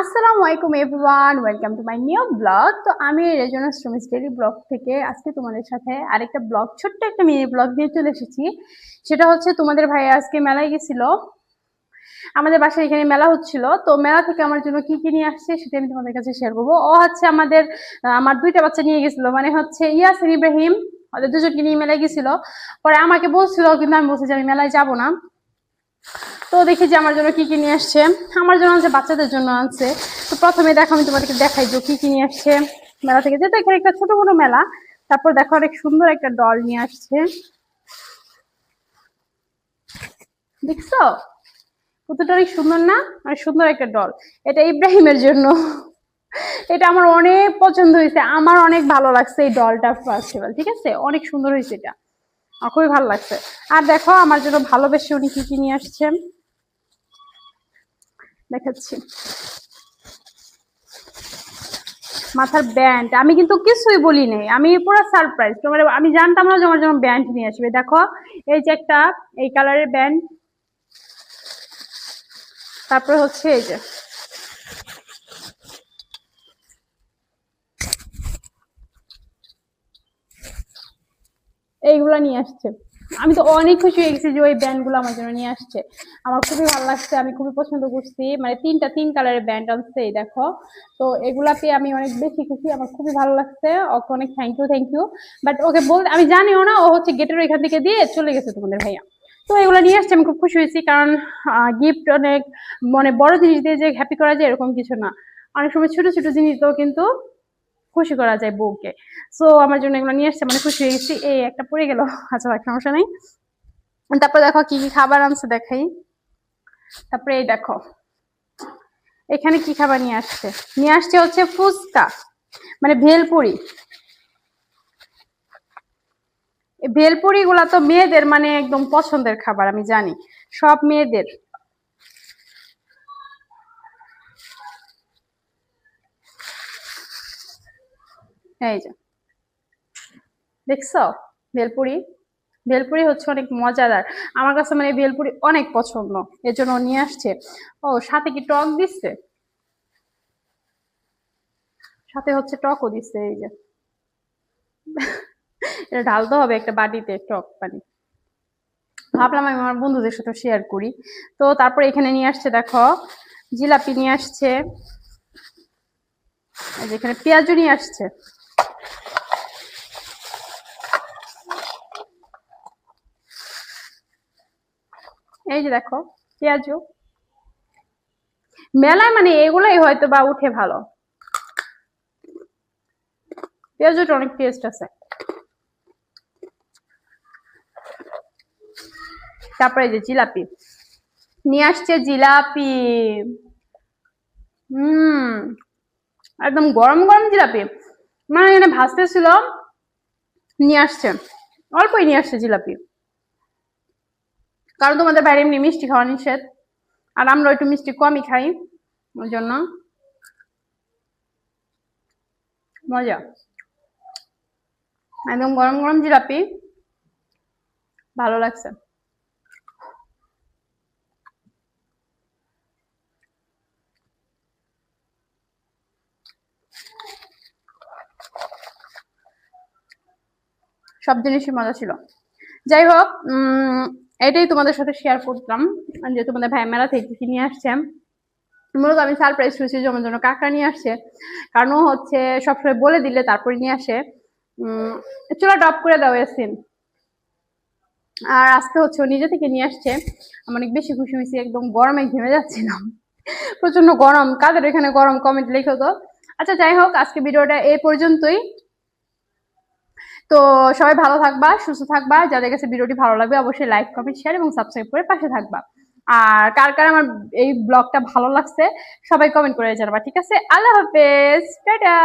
আসসালামু আলাইকুম everyone welcome to my new blog তো আমি রেজনা স্ট্রমিস ডেলি ব্লগ থেকে আজকে তোমাদের সাথে আরেকটা ব্লগ ছোট্ট একটা মিনি ব্লগ নিয়ে চলে এসেছি। সেটা হচ্ছে তোমাদের ভাই আজকে মেলায় গেছিল। আমাদের বাসায় এখানে মেলা হচ্ছিল। তো মেলা থেকে আমার জন্য কি কি নিয়ে আসছে সেটা আমি তোমাদের কাছে শেয়ার করব। ও হচ্ছে আমাদের আমার দুইটা বাচ্চা নিয়ে গেছিল। মানে হচ্ছে ইয়াসিন, ইব্রাহিম, ওদের দুজনকে নিয়ে মেলায় গেছিল। পরে আমাকে বলছিল, কিন্তু আমি বলছি যে আমি মেলায় যাব না। তো দেখি যে আমার জন্য কি কি নিয়ে আসছে। আমার জন্য আছে বাচ্চাদের জন্য আছে তো প্রথমে দেখো, আমি তোমাদেরকে দেখাই যে কি কি নিয়ে আসছে মেলা থেকে। যেহেতু এখানে একটা ছোট বড় মেলা, তারপর দেখো অনেক সুন্দর একটা ডল নিয়ে আসছে। দেখছ? কতটা অনেক সুন্দর না? অনেক সুন্দর একটা ডল। এটা ইব্রাহিমের জন্য। এটা আমার অনেক পছন্দ হয়েছে। আমার অনেক ভালো লাগছে এই ডলটা ফার্স্ট অফ অল ঠিক আছে? অনেক সুন্দর হয়েছে এটা। খুবই ভালো লাগছে। আর দেখো, আমার জন্য ভালোবেসে উনি কি কি নিয়ে আসছেন দেখাচ্ছি। মাথার ব্যান্ড আমি কিন্তু কিছুই বলি নাই আমি পুরো সারপ্রাইজ তোমার আমি জানতাম না যে আমার জন্য ব্যান্ড নিয়ে আসবে। দেখো, এই যে একটা, এই কালারের ব্যান্ড তারপরে হচ্ছে এই যে। এইগুলা নিয়ে আসছে। আমি তো অনেক খুশি হয়ে গেছি যে ওই ব্যান্ডগুলো আমার জন্য নিয়ে আসছে। আমার খুবই ভালো লাগছে, আমি খুবই পছন্দ করছি। মানে তিনটা, তিন কালারের ব্যান্ড আনছে এই দেখো। তো এগুলা পেয়ে আমি অনেক বেশি খুশি, আমার খুবই ভালো লাগছে। ওকে অনেক thank you thank you but okay বল, আমি জানিও না, ও হচ্ছে গেটের ওইখান থেকে দিয়ে চলে গেছে তোমাদের ভাইয়া। তো এগুলো নিয়ে আসছে, আমি খুব খুশি হয়েছি কারণ গিফট অনেক মানে বড় জিনিস দিয়ে যে হ্যাপি করা যায় এরকম কিছু না। অনেক সময় ছোট ছোট জিনিস দিয়েও কিন্তু খুশি করা যায় বউকে। সো আমার জন্য এগুলো নিয়ে আসছে মানে খুশি হয়ে গেছি। এই একটা পড়ে গেল আচ্ছা ভাই সমস্যা নেই। তারপর দেখো কি কি খাবার আনছে, দেখাই। তারপরে এই দেখো, এখানে কি খাবার নিয়ে আসছে? নিয়ে আসছে হচ্ছে ফুচকা মানে ভেলপুরি। ভেলপুরি গুলা তো মেয়েদের মানে একদম পছন্দের খাবার, আমি জানি। সব মেয়েদের। এই যে। দেখছ? ভেলপুরি? ভেলপুরি হচ্ছে অনেক মজাদার। আমার কাছে মানে ভেলপুরি অনেক পছন্দ। এর জন্য নিয়ে আসছে। ও, সাথে কি টক দিচ্ছে? সাথে হচ্ছে টকও দিচ্ছে, এই যে। এটা ঢালতে হবে একটা বাটিতে টক পানি। ভাবলাম আমি আমার বন্ধুদের সাথে শেয়ার করি। তো তারপর এখানে নিয়ে আসছে, দেখো, জিলাপি নিয়ে আসছে। এখানে পেঁয়াজও নিয়ে আসছে। এই যে দেখো, পেঁয়াজু। মেলায় মানে এগুলাই হয়তো বা উঠে ভালো। পেঁয়াজুটা অনেক টেস্ট আছে। তারপরে যে জিলাপি। নিয়ে আসছে জিলাপি। হুম, একদম গরম গরম জিলাপি। মানে এখানে ভাজতে ছিল নিয়ে আসছে। অল্পই নিয়ে আসছে জিলাপি। কারণ তোমাদের বাইরে এমনি মিষ্টি খাওয়া নিষেধ। আর আমরা একটু মিষ্টি কমই খাই, ওই জন্য। মজা। একদম গরম গরম জিলাপি। ভালো লাগছে। সব জিনিসই মজা ছিল। যাই হোক এটাই তোমাদের সাথে শেয়ার করতাম, যে তোমাদের ভাই মেলা থেকে কি নিয়ে আসছে। মূলত আমি সারপ্রাইজ হয়েছি যে আমার জন্য কাকা নিয়ে আসছে। কারণ ও হচ্ছে সবসময় বলে দিলে তারপরে নিয়ে আসে। উম, চলো ডপ করে দাও এসিন আর আজকে হচ্ছে ও নিজে থেকে নিয়ে আসছে। আমি অনেক বেশি খুশি হয়েছি, একদম গরমে ঘেমে যাচ্ছিলাম। প্রচণ্ড গরম, কাদের এখানে গরম কমেন্ট লিখো তো। আচ্ছা যাই হোক আজকে ভিডিওটা এ পর্যন্তই। তো সবাই ভালো থাকবা, সুস্থ থাকবা। যাদের কাছে ভিডিওটি ভালো লাগবে, অবশ্যই লাইক কমেন্ট শেয়ার এবং সাবস্ক্রাইব করে পাশে থাকবা। আর কার কার আমার এই ব্লগটা ভালো লাগছে, সবাই কমেন্ট করে জানাবা, ঠিক আছে? আল্লাহ হাফেজ, টাটা!